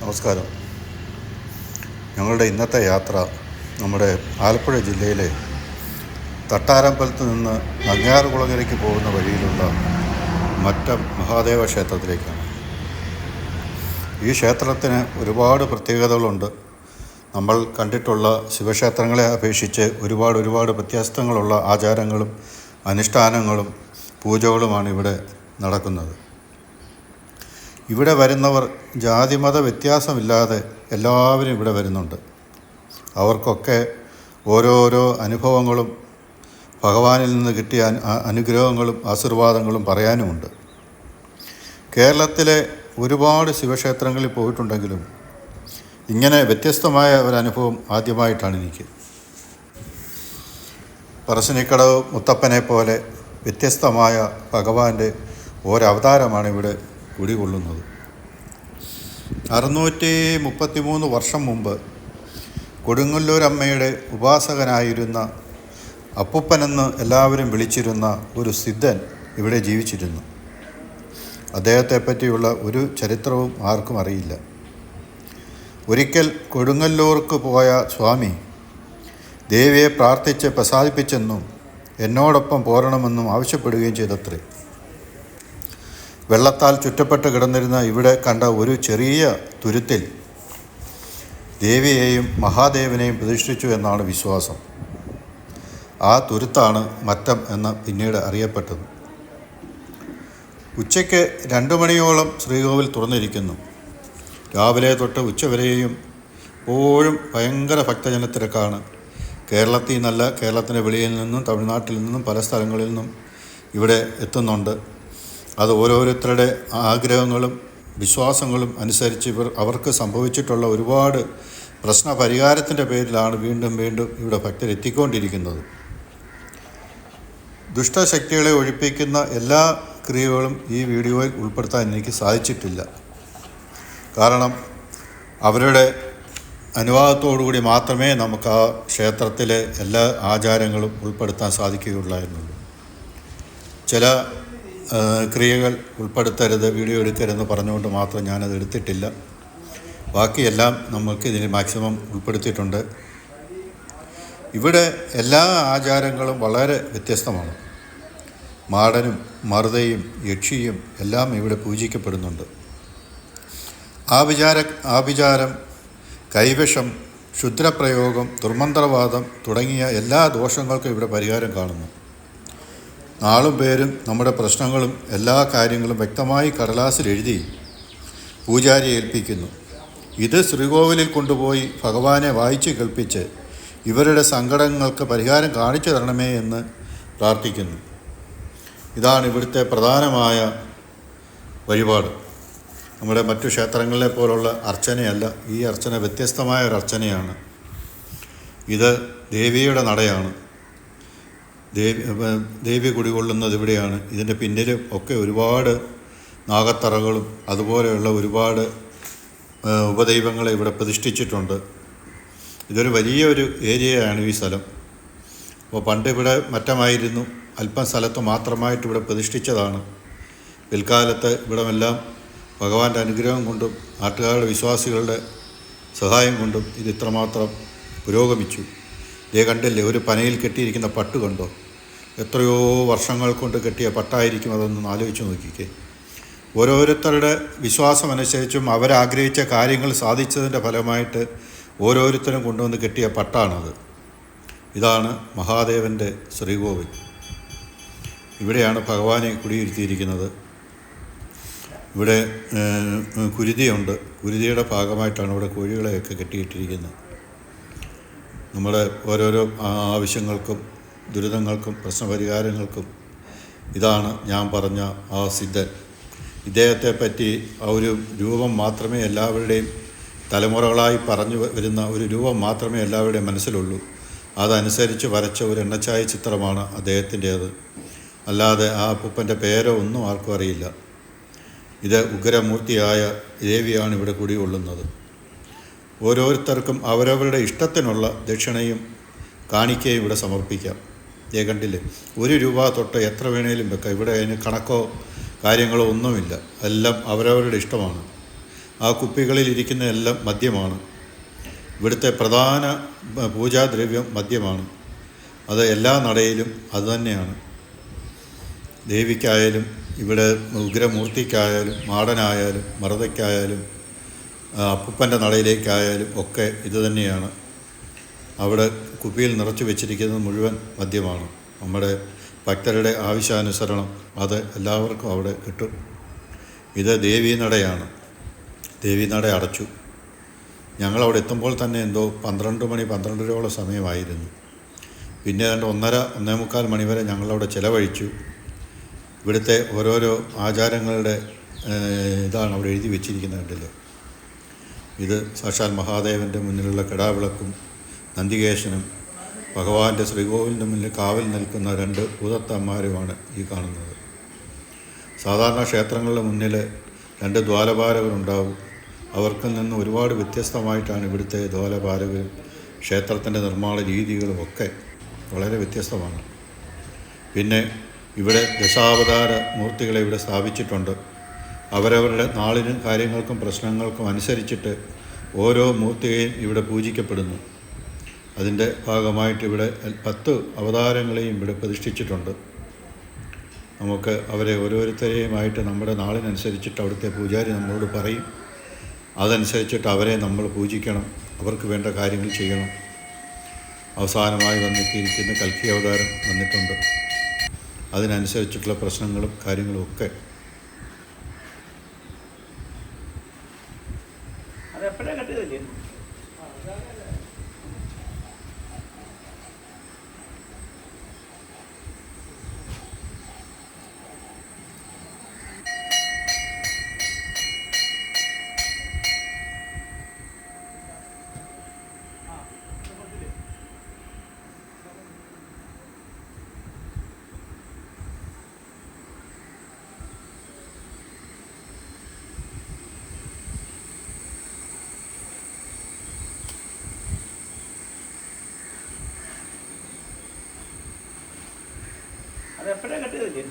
നമസ്കാരം. ഞങ്ങളുടെ ഇന്നത്തെ യാത്ര നമ്മുടെ ആലപ്പുഴ ജില്ലയിലെ തട്ടാരമ്പലത്ത് നിന്ന് നങ്ങാറുകുളങ്ങരയ്ക്ക് പോകുന്ന വഴിയിലുള്ള മറ്റം മഹാദേവ ക്ഷേത്രത്തിലേക്കാണ്. ഈ ക്ഷേത്രത്തിന് ഒരുപാട് പ്രത്യേകതകളുണ്ട്. നമ്മൾ കണ്ടിട്ടുള്ള ശിവക്ഷേത്രങ്ങളെ അപേക്ഷിച്ച് ഒരുപാട് ഒരുപാട് വ്യത്യസ്തങ്ങളുള്ള ആചാരങ്ങളും അനുഷ്ഠാനങ്ങളും പൂജകളുമാണ് ഇവിടെ നടക്കുന്നത്. ഇവിടെ വരുന്നവർ ജാതിമത വ്യത്യാസമില്ലാതെ എല്ലാവരും ഇവിടെ വരുന്നുണ്ട്. അവർക്കൊക്കെ ഓരോരോ അനുഭവങ്ങളും ഭഗവാനിൽ നിന്ന് കിട്ടിയ അനുഗ്രഹങ്ങളും ആശീർവാദങ്ങളും പറയാനുമുണ്ട്. കേരളത്തിലെ ഒരുപാട് ശിവക്ഷേത്രങ്ങളിൽ പോയിട്ടുണ്ടെങ്കിലും ഇങ്ങനെ വ്യത്യസ്തമായ ഒരനുഭവം ആദ്യമായിട്ടാണ് എനിക്ക്. പറശ്ശിനിക്കടവ് മുത്തപ്പനെ പോലെ വ്യത്യസ്തമായ ഭഗവാന്റെ ഒരവതാരമാണ് ഇവിടെ കുടികൊള്ളുന്നത് അറുന്നൂറ്റി മുപ്പത്തി മൂന്ന് വർഷം മുമ്പ് കൊടുങ്ങല്ലൂരമ്മയുടെ ഉപാസകനായിരുന്ന അപ്പുപ്പനെന്ന് എല്ലാവരും വിളിച്ചിരുന്ന ഒരു സിദ്ധൻ ഇവിടെ ജീവിച്ചിരുന്നു. അദ്ദേഹത്തെപ്പറ്റിയുള്ള ഒരു ചരിത്രവും ആർക്കും അറിയില്ല. ഒരിക്കൽ കൊടുങ്ങല്ലൂർക്ക് പോയ സ്വാമി ദേവിയെ പ്രാർത്ഥിച്ച് പ്രസാദിപ്പിച്ചെന്നും എന്നോടൊപ്പം പോരണമെന്നും ആവശ്യപ്പെടുകയും ചെയ്തത്രേ. വെള്ളത്താൽ ചുറ്റപ്പെട്ട് കിടന്നിരുന്ന ഇവിടെ കണ്ട ഒരു ചെറിയ തുരുത്തിൽ ദേവിയെയും മഹാദേവനെയും പ്രതിഷ്ഠിച്ചു എന്നാണ് വിശ്വാസം. ആ തുരുത്താണ് മറ്റം എന്ന് പിന്നീട് അറിയപ്പെട്ടത്. ഉച്ചയ്ക്ക് രണ്ടു മണിയോളം ശ്രീകോവിൽ തുറന്നിരിക്കുന്നു. രാവിലെ തൊട്ട് ഉച്ചവരെയും എപ്പോഴും ഭയങ്കര ഭക്തജനത്തിരക്കാണ്. കേരളത്തിൽ നിന്നല്ല കേരളത്തിന്റെ വെളിയിൽ നിന്നും തമിഴ്നാട്ടിൽ നിന്നും പല സ്ഥലങ്ങളിൽ നിന്നും ഇവിടെ എത്തുന്നുണ്ട്. അത് ഓരോരുത്തരുടെ ആഗ്രഹങ്ങളും വിശ്വാസങ്ങളും അനുസരിച്ച് ഇവർ അവർക്ക് സംഭവിച്ചിട്ടുള്ള ഒരുപാട് പ്രശ്ന പരിഹാരത്തിന്റെ പേരിലാണ് വീണ്ടും വീണ്ടും ഇവിടെ ഭക്തരെത്തിക്കൊണ്ടിരിക്കുന്നത് ദുഷ്ടശക്തികളെ ഒഴിപ്പിക്കുന്ന എല്ലാ ക്രിയകളും ഈ വീഡിയോയിൽ ഉൾപ്പെടുത്താൻ എനിക്ക് സാധിച്ചിട്ടില്ല. കാരണം അവരുടെ അനുവാദത്തോടുകൂടി മാത്രമേ നമുക്ക് ആ ക്ഷേത്രത്തിലെ എല്ലാ ആചാരങ്ങളും ഉൾപ്പെടുത്താൻ സാധിക്കുകയുള്ളായിരുന്നുള്ളൂ ചില ക്രിയകൾ ഉൾപ്പെടുത്തരുത് വീഡിയോ എടുക്കരുതെന്ന് പറഞ്ഞുകൊണ്ട് മാത്രം ഞാനത് എടുത്തിട്ടില്ല. ബാക്കിയെല്ലാം നമുക്ക് ഇതിൽ മാക്സിമം ഉൾപ്പെടുത്തിയിട്ടുണ്ട്. ഇവിടെ എല്ലാ ആചാരങ്ങളും വളരെ വ്യത്യസ്തമാണ്. മാടനും മറുതയും യക്ഷിയും എല്ലാം ഇവിടെ പൂജിക്കപ്പെടുന്നുണ്ട്. ആഭിചാര ആഭിചാരം കൈവശം ക്ഷുദ്രപ്രയോഗം ദുർമന്ത്രവാദം തുടങ്ങിയ എല്ലാ ദോഷങ്ങൾക്കും ഇവിടെ പരിഹാരം കാണുന്നു. നാളും പേരും നമ്മുടെ പ്രശ്നങ്ങളും എല്ലാ കാര്യങ്ങളും വ്യക്തമായി കടലാസിൽ എഴുതി പൂജാരി ഏൽപ്പിക്കുന്നു. ഇത് ശ്രീകോവിലിൽ കൊണ്ടുപോയി ഭഗവാനെ വായിച്ച് കേൾപ്പിച്ച് ഇവരുടെ സങ്കടങ്ങൾക്ക് പരിഹാരം കാണിച്ചു തരണമേ എന്ന് പ്രാർത്ഥിക്കുന്നു. ഇതാണ് ഇവിടുത്തെ പ്രധാനമായ വഴിപാട്. നമ്മുടെ മറ്റു ക്ഷേത്രങ്ങളിലെ പോലുള്ള അർച്ചനയല്ല ഈ അർച്ചന വ്യത്യസ്തമായ ഒരു അർച്ചനയാണ്. ഇത് ദേവിയുടെ നടയാണ്. ദേവി കുടികൊള്ളുന്നത് ഇവിടെയാണ്. ഇതിന്റെ പിന്നിലും ഒക്കെ ഒരുപാട് നാഗത്തറകളും അതുപോലെയുള്ള ഒരുപാട് ഉപദൈവങ്ങളെ ഇവിടെ പ്രതിഷ്ഠിച്ചിട്ടുണ്ട്. ഇതൊരു വലിയൊരു ഏരിയയാണ് ഈ സ്ഥലം. അപ്പോൾ പണ്ട് ഇവിടെ മറ്റമായിരുന്നു. അല്പം സ്ഥലത്ത് മാത്രമായിട്ട് ഇവിടെ പ്രതിഷ്ഠിച്ചതാണ്. പിൽക്കാലത്ത് ഇവിടമെല്ലാം ഭഗവാന്റെ അനുഗ്രഹം കൊണ്ടും നാട്ടുകാരുടെ വിശ്വാസികളുടെ സഹായം കൊണ്ടും ഇത് ഇത്രമാത്രം പുരോഗമിച്ചു. ഇതേ കണ്ടില്ലേ ഒരു പനയിൽ കെട്ടിയിരിക്കുന്ന പട്ട് കണ്ടോ? എത്രയോ വർഷങ്ങൾ കൊണ്ട് കെട്ടിയ പട്ടായിരിക്കും അതൊന്നും ആലോചിച്ച് നോക്കിക്കേ. ഓരോരുത്തരുടെ വിശ്വാസം വിശ്വാസമനുസരിച്ചും അവരാഗ്രഹിച്ച കാര്യങ്ങൾ സാധിച്ചതിന്റെ ഫലമായിട്ട് ഓരോരുത്തരും കൊണ്ടുവന്ന് കെട്ടിയ പട്ടാണത്. ഇതാണ് മഹാദേവന്റെ ശ്രീകോവിൽ. ഇവിടെയാണ് ഭഗവാനെ കുടിയിരുത്തിയിരിക്കുന്നത്. ഇവിടെ കുരുതിയുണ്ട്. കുരുതിയുടെ ഭാഗമായിട്ടാണ് ഇവിടെ കോഴികളെയൊക്കെ കെട്ടിയിട്ടിരിക്കുന്നത്. നമ്മുടെ ഓരോരോ ആവശ്യങ്ങൾക്കും ദുരിതങ്ങൾക്കും പ്രശ്നപരിഹാരങ്ങൾക്കും ഇതാണ് ഞാൻ പറഞ്ഞ ആ സിദ്ധൻ. ഇദ്ദേഹത്തെ പറ്റി ആ ഒരു രൂപം മാത്രമേ എല്ലാവരുടെയും തലമുറകളായി പറഞ്ഞു വരുന്ന ഒരു രൂപം മാത്രമേ എല്ലാവരുടെയും മനസ്സിലുള്ളൂ. അതനുസരിച്ച് വരച്ച ഒരു എണ്ണച്ചായ ചിത്രമാണ് അദ്ദേഹത്തിന്റേത്. അല്ലാതെ ആ അപ്പൂപ്പന്റെ പേരോ ഒന്നും ആർക്കും അറിയില്ല. ഇത് ഉഗ്രമൂർത്തിയായ ദേവിയാണ് ഇവിടെ കുടികൊള്ളുന്നത് ഓരോരുത്തർക്കും അവരവരുടെ ഇഷ്ടത്തിനുള്ള ദക്ഷിണയും കാണിക്കയും ഇവിടെ സമർപ്പിക്കാം. ദേ കണ്ടില്ലേ? ഒരു രൂപ തൊട്ട് എത്ര വേണേലും വെക്കാം. ഇവിടെ അതിന് കണക്കോ കാര്യങ്ങളോ ഒന്നുമില്ല. എല്ലാം അവരവരുടെ ഇഷ്ടമാണ്. ആ കുപ്പികളിൽ ഇരിക്കുന്ന എല്ലാം മദ്യമാണ്. ഇവിടുത്തെ പ്രധാന പൂജാദ്രവ്യം മദ്യമാണ്. അത് എല്ലാ നടയിലും അതുതന്നെയാണ് ദേവിക്കായാലും ഇവിടെ ഉഗ്രമൂർത്തിക്കായാലും മാടനായാലും മറുതയ്ക്കായാലും അപ്പൂപ്പന്റെ നടയിലേക്കായാലും ഒക്കെ ഇത് തന്നെയാണ്. അവിടെ കുപ്പിയിൽ നിറച്ചു വെച്ചിരിക്കുന്നത് മുഴുവൻ മദ്യമാണ്. നമ്മുടെ ഭക്തരുടെ ആവശ്യാനുസരണം അത് എല്ലാവർക്കും അവിടെ കിട്ടും. ഇത് ദേവീനടയാണ് നടയാണ്. ദേവീ നട അടച്ചു. ഞങ്ങളവിടെ എത്തുമ്പോൾ തന്നെ എന്തോ പന്ത്രണ്ട് മണി പന്ത്രണ്ടരയോളം സമയമായിരുന്നു. പിന്നെ ഏതാണ്ട് ഒന്നര ഒന്നേ മുക്കാൽ മണി വരെ ഞങ്ങളവിടെ ചിലവഴിച്ചു. ഇവിടുത്തെ ഓരോരോ ആചാരങ്ങളുടെ ഇതാണ് അവിടെ എഴുതി വെച്ചിരിക്കുന്നത് കണ്ടില്ലേ? ഇത് സാക്ഷാൽ മഹാദേവന്റെ മുന്നിലുള്ള കിടാവിളക്കും നന്ദികേശനും ഭഗവാന്റെ ശ്രീകോവിലിന്റെ മുന്നിൽ കാവൽ നിൽക്കുന്ന രണ്ട് ഭൂതത്തന്മാരുമാണ് ഈ കാണുന്നത്. സാധാരണ ക്ഷേത്രങ്ങളുടെ മുന്നിൽ രണ്ട് ദ്വാലപാലകരുണ്ടാവും അവർക്ക് നിന്ന് ഒരുപാട് വ്യത്യസ്തമായിട്ടാണ് ഇവിടുത്തെ ദ്വാരപാലകരും ക്ഷേത്രത്തിന്റെ നിർമ്മാണ രീതികളും ഒക്കെ വളരെ വ്യത്യസ്തമാണ്. പിന്നെ ഇവിടെ ദശാവതാര മൂർത്തികളെ ഇവിടെ സ്ഥാപിച്ചിട്ടുണ്ട്. അവരവരുടെ നാളിനും കാര്യങ്ങൾക്കും പ്രശ്നങ്ങൾക്കും അനുസരിച്ചിട്ട് ഓരോ മൂർത്തിയെയും ഇവിടെ പൂജിക്കപ്പെടുന്നു. അതിന്റെ ഭാഗമായിട്ട് ഇവിടെ പത്ത് അവതാരങ്ങളെയും ഇവിടെ പ്രതിഷ്ഠിച്ചിട്ടുണ്ട്. നമുക്ക് അവരെ ഓരോരുത്തരെയുമായിട്ട് നമ്മുടെ നാളിനനുസരിച്ചിട്ട് അവിടുത്തെ പൂജാരി നമ്മളോട് പറയും. അതനുസരിച്ചിട്ട് അവരെ നമ്മൾ പൂജിക്കണം. അവർക്ക് വേണ്ട കാര്യങ്ങൾ ചെയ്യണം. അവസാനമായി വന്നെത്തിയിരിക്കുന്ന കൽക്കി അവതാരം വന്നിട്ടുണ്ട്. അതിനനുസരിച്ചിട്ടുള്ള പ്രശ്നങ്ങളും കാര്യങ്ങളും ഒക്കെ അത് എപ്പോഴാ കെട്ടിയതല്ലേ അത് എപ്പോഴാ കെട്ടിയതല്ലേ?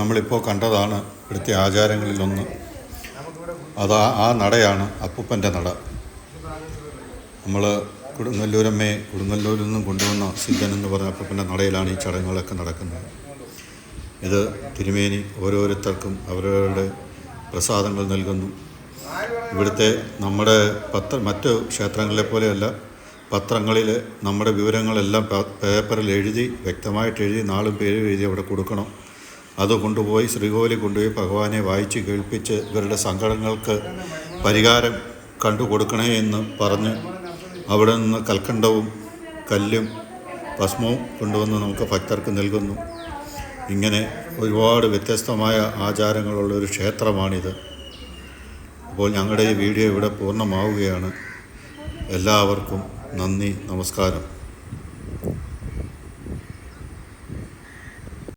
നമ്മളിപ്പോൾ കണ്ടതാണ് ഇവിടുത്തെ ആചാരങ്ങളിലൊന്ന്. അത് ആ- നടയാണ് അപ്പൂപ്പന്റെ നട. നമ്മൾ കൊടുങ്ങല്ലൂരമ്മയെ കൊടുങ്ങല്ലൂരിൽ നിന്നും കൊണ്ടുവന്ന സിദ്ധൻ എന്ന് പറഞ്ഞ അപ്പൂപ്പന്റെ നടയിലാണ് ഈ ചടങ്ങുകളൊക്കെ നടക്കുന്നത്. ഇത് തിരുമേനി ഓരോരുത്തർക്കും അവരവരുടെ പ്രസാദങ്ങൾ നൽകുന്നു. ഇവിടുത്തെ നമ്മുടെ പത്ര മറ്റ് ക്ഷേത്രങ്ങളെ പോലെയല്ല പത്രങ്ങളിൽ നമ്മുടെ വിവരങ്ങളെല്ലാം പേപ്പറിൽ എഴുതി വ്യക്തമായിട്ട് എഴുതി നാളും പേരും എഴുതി അവിടെ കൊടുക്കണം. അത് കൊണ്ടുപോയി ശ്രീകോവിലിൽ കൊണ്ടുപോയി ഭഗവാനെ വായിച്ച് കേൾപ്പിച്ച് ഇവരുടെ സങ്കടങ്ങൾക്ക് പരിഹാരം കണ്ടു കൊടുക്കണേ എന്ന് പറഞ്ഞ് അവിടെ നിന്ന് കൽക്കണ്ടവും കല്ലും ഭസ്മവും കൊണ്ടുവന്ന് നമുക്ക് ഭക്തർക്ക് നൽകുന്നു. ഇങ്ങനെ ഒരുപാട് വ്യത്യസ്തമായ ആചാരങ്ങളുള്ള ഒരു ക്ഷേത്രമാണിത്. അപ്പോൾ ഞങ്ങളുടെ ഈ വീഡിയോ ഇവിടെ പൂർണമാവുകയാണ്. എല്ലാവർക്കും നന്ദി നമസ്കാരം.